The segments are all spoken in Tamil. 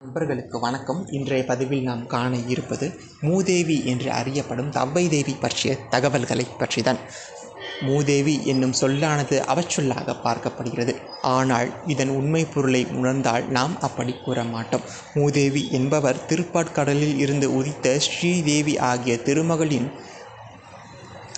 நண்பர்களுக்கு வணக்கம். இன்றைய பதிவில் நாம் காண இருப்பது மூதேவி என்று அறியப்படும் தவ்வை தேவி பற்றிய தகவல்களை பற்றிதான். மூதேவி என்னும் சொல்லானது அவச்சொல்லாக பார்க்கப்படுகிறது. ஆனால் இதன் உண்மை பொருளை உணர்ந்தால் நாம் அப்படி கூற மாட்டோம். மூதேவி என்பவர் திருப்பாட்கடலில் இருந்து உதித்த ஸ்ரீதேவி ஆகிய திருமகளின்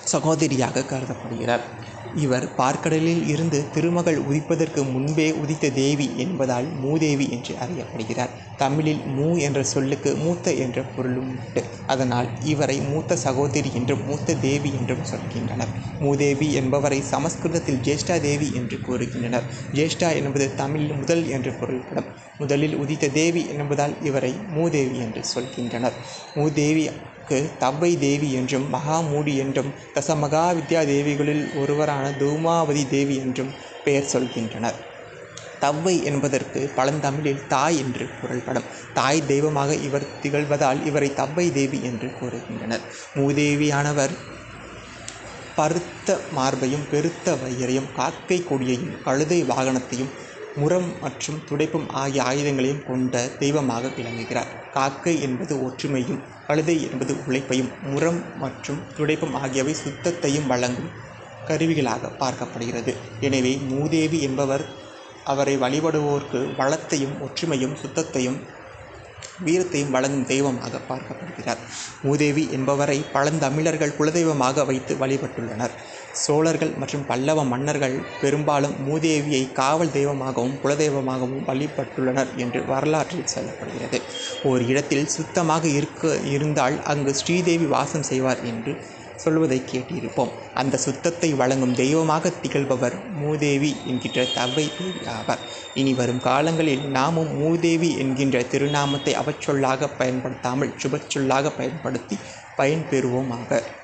சகோதரியாக கருதப்படுகிறார். இவர் பார்க்கடலில் இருந்து திருமகள் உதிப்பதற்கு முன்பே உதித்த தேவி என்பதால் மூதேவி என்று அறியப்படுகிறார். தமிழில் மூ என்ற சொல்லுக்கு மூத்த என்ற பொருளும் உண்டு. அதனால் இவரை மூத்த சகோதரி என்றும் மூத்த தேவி என்றும் சொல்கின்றனர். மூதேவி என்பவரை சமஸ்கிருதத்தில் ஜேஷ்டா தேவி என்று கூறுகின்றனர். ஜேஷ்டா என்பது தமிழில் முதல் என்று பொருள்படும். முதலில் உதித்த தேவி என்பதால் இவரை மூதேவி என்று சொல்கின்றனர். மூதேவிக்கு தவ்வை தேவி என்றும் மகாமூடி என்றும் தசமகா வித்யா தேவிகளில் ஒருவரான தூமாவதி தேவி என்றும் பெயர் சொல்கின்றனர். தவ்வை என்பதற்கு பழந்தமிழில் தாய் என்று பொருள்படும். தாய் தெய்வமாக இவர் திகழ்வதால் இவரை தவ்வை தேவி என்று கூறுகின்றனர். மூதேவியானவர் பருத்த மார்பையும் பெருத்த வயிறையும் காக்கை கொடியையும் கழுதை வாகனத்தையும் முரம் மற்றும் துடைப்பம் ஆகிய ஆயுதங்களையும் கொண்ட தெய்வமாக விளங்குகிறார். காக்கை என்பது ஒற்றுமையும் கழுதை என்பது உழைப்பையும் முரம் மற்றும் துடைப்பம் ஆகியவை சுத்தத்தையும் வழங்கும் கருவிகளாக பார்க்கப்படுகிறது. எனவே மூதேவி என்பவர் அவரை வழிபடுவோருக்கு வளத்தையும் ஒற்றுமையும் சுத்தத்தையும் வீரத்தையும் வழங்கும் தெய்வமாக பார்க்கப்படுகிறார். மூதேவி என்பவரை பழந்தமிழர்கள் குலதெய்வமாக வைத்து வழிபட்டுள்ளனர். சோழர்கள் மற்றும் பல்லவ மன்னர்கள் பெரும்பாலும் மூதேவியை காவல் தெய்வமாகவும் குலதெய்வமாகவும் வழிபட்டுள்ளனர் என்று வரலாற்றில் சொல்லப்படுகிறது. ஓர் இடத்தில் சுத்தமாக இருக்க இருந்தால் அங்கு ஸ்ரீதேவி வாசம் செய்வார் என்று சொல்வதை கேட்டிருப்போம். அந்த சுத்தத்தை வழங்கும் தெய்வமாக திகழ்பவர் மூதேவி என்கின்ற தவ்வை தேவி ஆவார். இனி வரும் காலங்களில் நாமும் மூதேவி என்கின்ற திருநாமத்தை அவச்சொல்லாக பயன்படுத்தாமல் சுபச்சொல்லாக பயன்படுத்தி பயன்பெறுவோமாக.